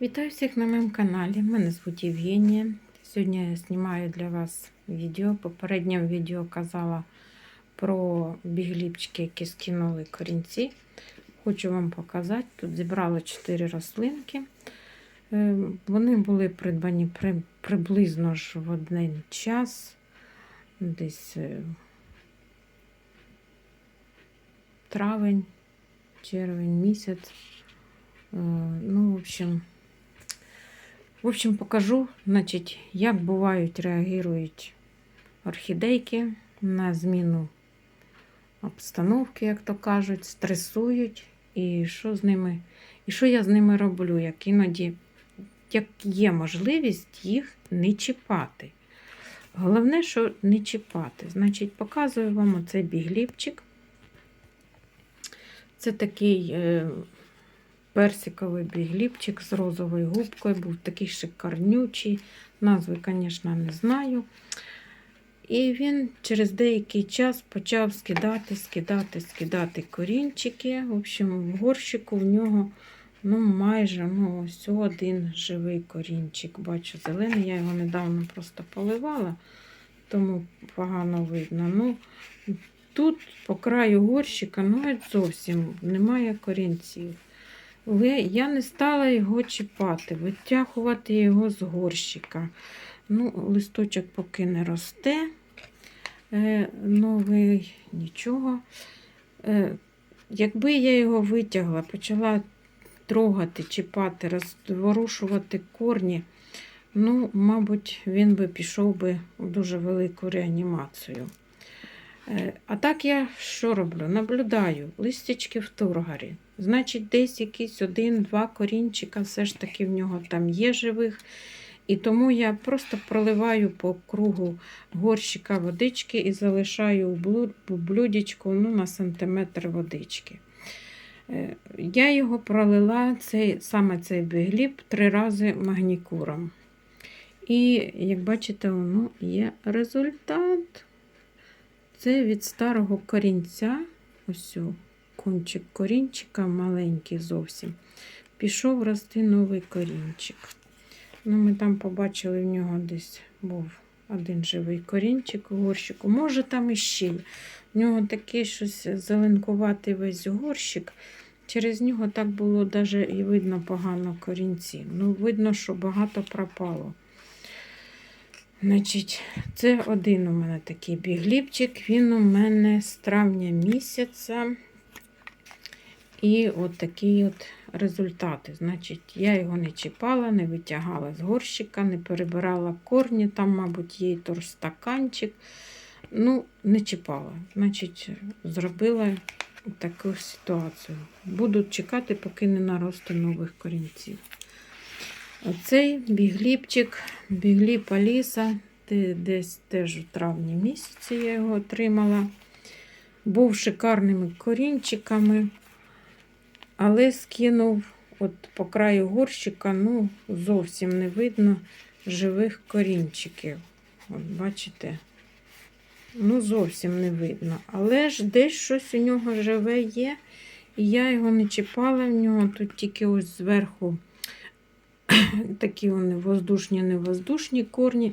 Вітаю всіх на моєму каналі. Мене звуть Євгенія. Сьогодні я знімаю для вас відео. Попередньо відео казала про бігліпчики, які скинули корінці. Хочу вам показати. Тут зібрала 4 рослинки. Е, Вони були придбані при- приблизно ж в один час, десь е, травень, червень місяць. Е, Ну, в общем, в общем, покажу, значить, як бувають, реагують орхідейки на зміну обстановки, як то кажуть, стресують, і що з ними, і що я з ними роблю, як іноді як є можливість їх не чіпати. Головне, що не чіпати. Значить, показую вам оцей бігліпчик. Це такий е, персиковий бігліпчик з розовою губкою, був такий шикарнючий. Назви, звісно, не знаю. І він через деякий час почав скидати, скидати, скидати корінчики. В общем, в горщику в нього ну, майже ну, ось один живий корінчик. Бачу, зелений. Я його недавно просто поливала, тому погано видно. Ну, тут по краю горщика ну, зовсім немає корінців. Але я не стала його чіпати, витягувати його з горщика. Ну, листочок поки не росте. Е, новий, нічого. Е, якби я його витягла, почала трогати, чіпати, розворушувати корні, ну, мабуть, він би пішов би у дуже велику реанімацію. Е, А так я що роблю? Наблюдаю листячки в тургарі. Значить, десь якийсь один-два корінчика, все ж таки в нього там є живих. І тому я просто проливаю по кругу горщика водички і залишаю у блюдечку ну, на сантиметр водички. Е, Я його пролила цей, саме цей бігліб три рази магнікуром. І, як бачите, воно є результат. Це від старого корінця, ось кончик корінчика маленький зовсім. Пішов рости новий корінчик. Ну, ми там побачили, в нього десь був один живий корінчик у горщику. Може, там іще є. В нього такий щось зеленкуватий весь горщик. Через нього так було даже і видно погано корінці. Ну, видно, що багато пропало. Значить, це один у мене такий бігліпчик. Він у мене з травня місяця. І от такі от результати. Значить, я його не чіпала, не витягала з горщика, не перебирала корні, там, мабуть, є торстаканчик. Ну, не чіпала. Значить, зробила таку ситуацію. Буду чекати, поки не наросте нових корінців. Оцей бігліпчик, бігліп Аліса, десь теж у травні місяці я його отримала. Був шикарними корінчиками, але скинув от по краю горщика, ну, зовсім не видно живих корінчиків. От бачите? Ну, зовсім не видно. Але ж десь щось у нього живе є. І я його не чіпала в нього. Тут тільки ось зверху такі вони воздушні, невоздушні корні.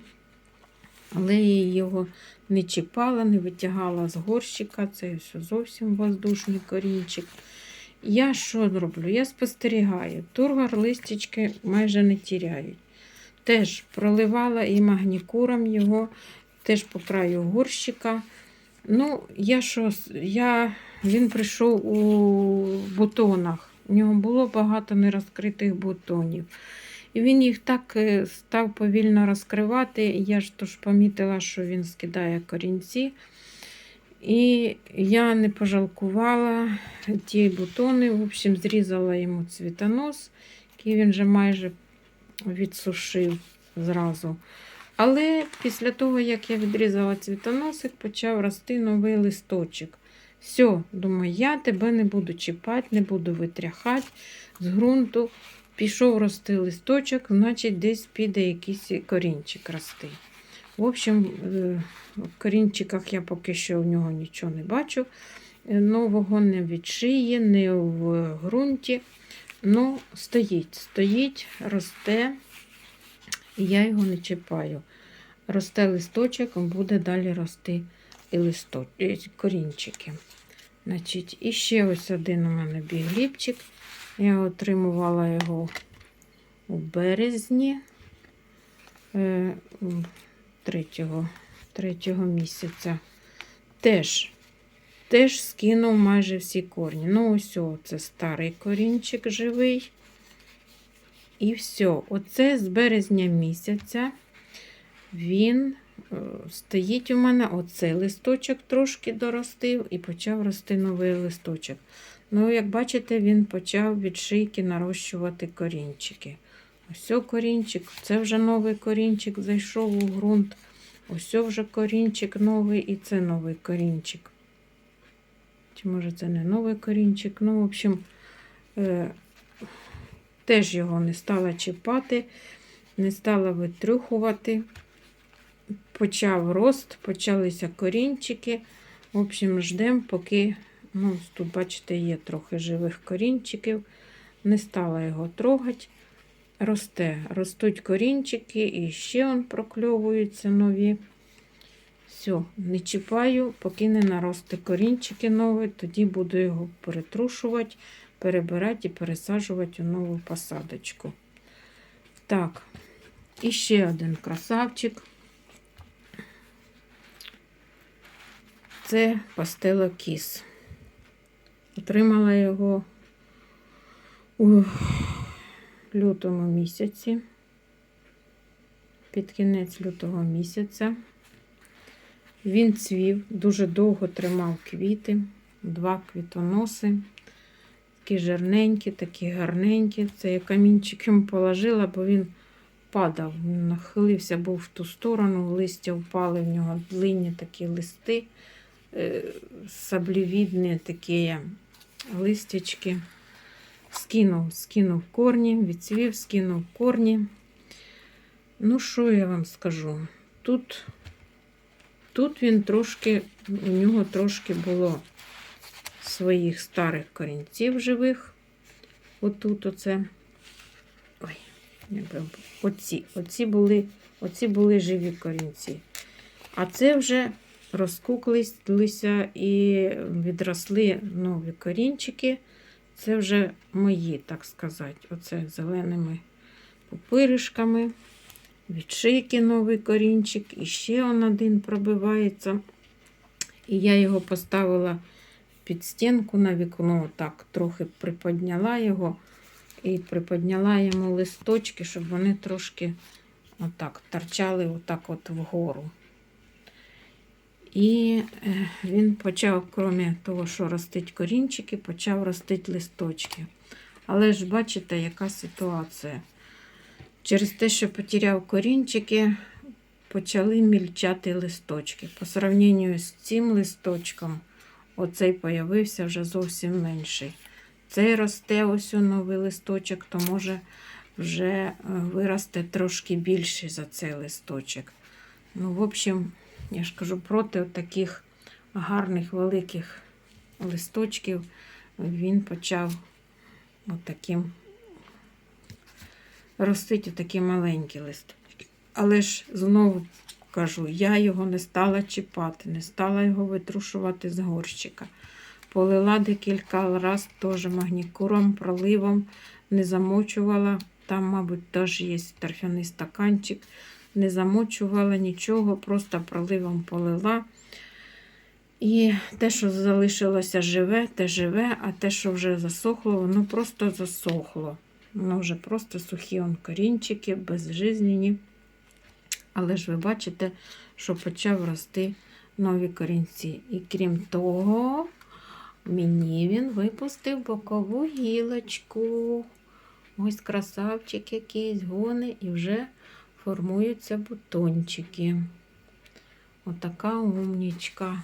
Але я його не чіпала, не витягала з горщика. Це все зовсім воздушний корінчик. Я що зроблю? Я спостерігаю. Тургор листячки майже не тіряють. Теж проливала і магнікуром його, теж по краю горщика. Ну, я що, я, він прийшов у бутонах. У нього було багато нерозкритих бутонів. І він їх так е, став повільно розкривати. Я ж тож помітила, що він скидає корінці. І я не пожалкувала ті бутони. В общем, зрізала йому цвітонос, який він вже майже відсушив зразу. Але після того, як я відрізала цвітоносик, почав рости новий листочок. Все, думаю, я тебе не буду чіпати, не буду витряхати з ґрунту. Пішов рости листочок, значить, десь піде якийсь корінчик рости. В общем, е, в корінчиках я поки що в нього нічого не бачу. Е, Нового не від шиї, не в ґрунті. Ну, стоїть, стоїть, росте, і я його не чіпаю. Росте листочок, буде далі рости і листочок, корінчики. Значить, і ще ось один у мене бігліпчик. Я отримувала його у березні е, м, третього, третього місяця. Теж, теж скинув майже всі корні. Ну, ось це старий корінчик живий. І все. Оце з березня місяця він е, стоїть у мене. Оцей листочок трошки доростив і почав рости новий листочок. Ну, як бачите, він почав від шийки нарощувати корінчики. Ось корінчик, це вже новий корінчик зайшов у ґрунт. Ось вже корінчик новий і це новий корінчик. Чи може це не новий корінчик? Ну, в общем, е, теж його не стала чіпати, не стала витрюхувати. Почав рост, почалися корінчики. В общем, ждемо, поки, ну, тут, бачите, є трохи живих корінчиків. Не стала його трогати. Росте, ростуть корінчики і ще он прокльовуються нові. Все, не чіпаю, поки не наросте корінчики нові, тоді буду його перетрушувати, перебирати і пересаджувати у нову посадочку. Так, і ще один красавчик. Це пастело кіс. Отримала його у лютому місяці, під кінець лютого місяця. Він цвів, дуже довго тримав квіти, два квітоноси, такі жирненькі, такі гарненькі. Це я камінчик йому положила, бо він падав, він нахилився, був в ту сторону, листя впали в нього длинні такі листи, е, саблевідні такі листячки. Скинув, скинув корні, відцвів, скинув корні. Ну, що я вам скажу? Тут, тут він трошки, у нього трошки було своїх старих корінців живих. Отут оце. Ой, оці, оці були, оці були живі корінці. А це вже розкуклися і відросли нові корінчики. Це вже мої, так сказати, оце зеленими пупиришками. Від шийки новий корінчик. І ще он один пробивається. І я його поставила під стінку на вікно, так, трохи приподняла його і приподняла йому листочки, щоб вони трошки отак торчали отак от вгору. І е, він почав, крім того, що ростить корінчики, почав ростити листочки. Але ж бачите, яка ситуація. Через те, що потеряв корінчики, почали мільчати листочки. По сравненню з цим листочком, оцей появився вже зовсім менший. Цей росте ось у новий листочок, то може вже е, виросте трошки більший за цей листочок. Ну, в общем, я ж кажу, проти таких гарних великих листочків він почав отаким ростити такі маленькі листочки. Але ж знову кажу, я його не стала чіпати, не стала його витрушувати з горщика. Полила декілька разів теж магнікуром, проливом, не замочувала. Там, мабуть, теж є торфяний стаканчик не замочувала нічого, просто проливом полила. І те, що залишилося живе, те живе, а те, що вже засохло, воно просто засохло. Воно вже просто сухі он корінчики, безжизнені. Але ж ви бачите, що почав рости нові корінці. І крім того, мені він випустив бокову гілочку. Ось красавчик якийсь гони і вже формуються бутончики. Отака умнічка.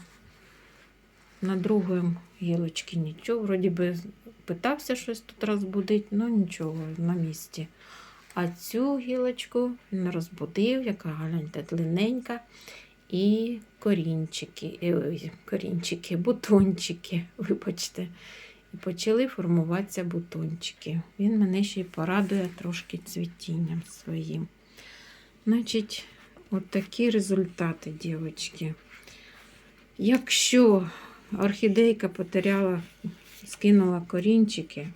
На другому гілочці нічого. Вроді би питався щось тут розбудити, але нічого на місці. А цю гілочку він розбудив, яка гляньте, длинненька. І корінчики, ой, корінчики, бутончики, вибачте. і почали формуватися бутончики. Він мене ще й порадує трошки цвітінням своїм. Значить, от такі результати, дівчатки. Якщо орхідейка потеряла, скинула корінчики,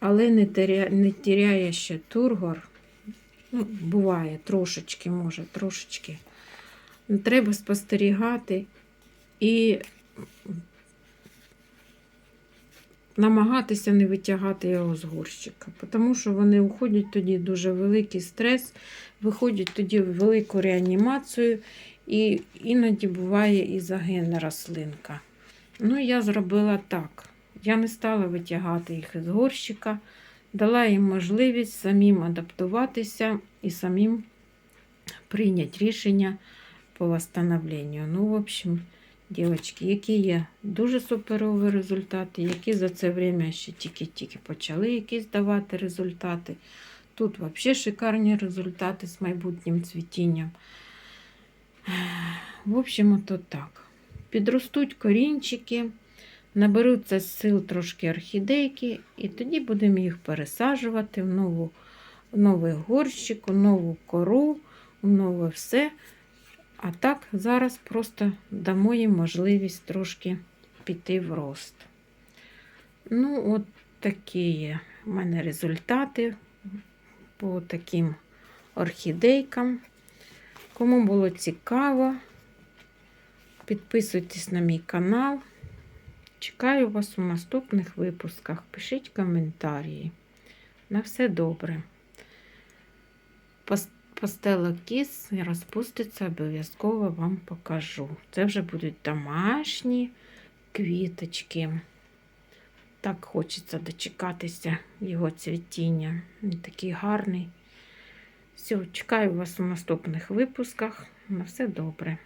але не теряє, не теряє ще тургор, ну, буває трошечки, може, трошечки. Треба спостерігати і намагатися не витягати його з горщика, тому що вони уходять тоді дуже великий стрес, виходять тоді в велику реанімацію, і іноді буває і загине рослинка. Ну, я зробила так. Я не стала витягати їх із горщика, дала їм можливість самим адаптуватися і самим прийняти рішення по восстановленню. Ну, в общем, дівчатки, які є дуже суперові результати, які за це время ще тільки-тільки почали якісь давати результати. Тут взагалі шикарні результати з майбутнім цвітінням. В общем, то так. Підростуть корінчики, наберуться з сил трошки орхідейки, і тоді будемо їх пересаджувати в, нову, в новий горщик, у нову кору, у нове все. А так, зараз просто дамо їм можливість трошки піти в рост. Ну, от такі є в мене результати по таким орхідейкам. Кому було цікаво, підписуйтесь на мій канал. Чекаю вас у наступних випусках. Пишіть коментарі. На все добре. Постела кіс розпуститься, обов'язково вам покажу. Це вже будуть домашні квіточки. Так хочеться дочекатися його цвітіння. Він такий гарний. Все, чекаю вас у наступних випусках. На все добре.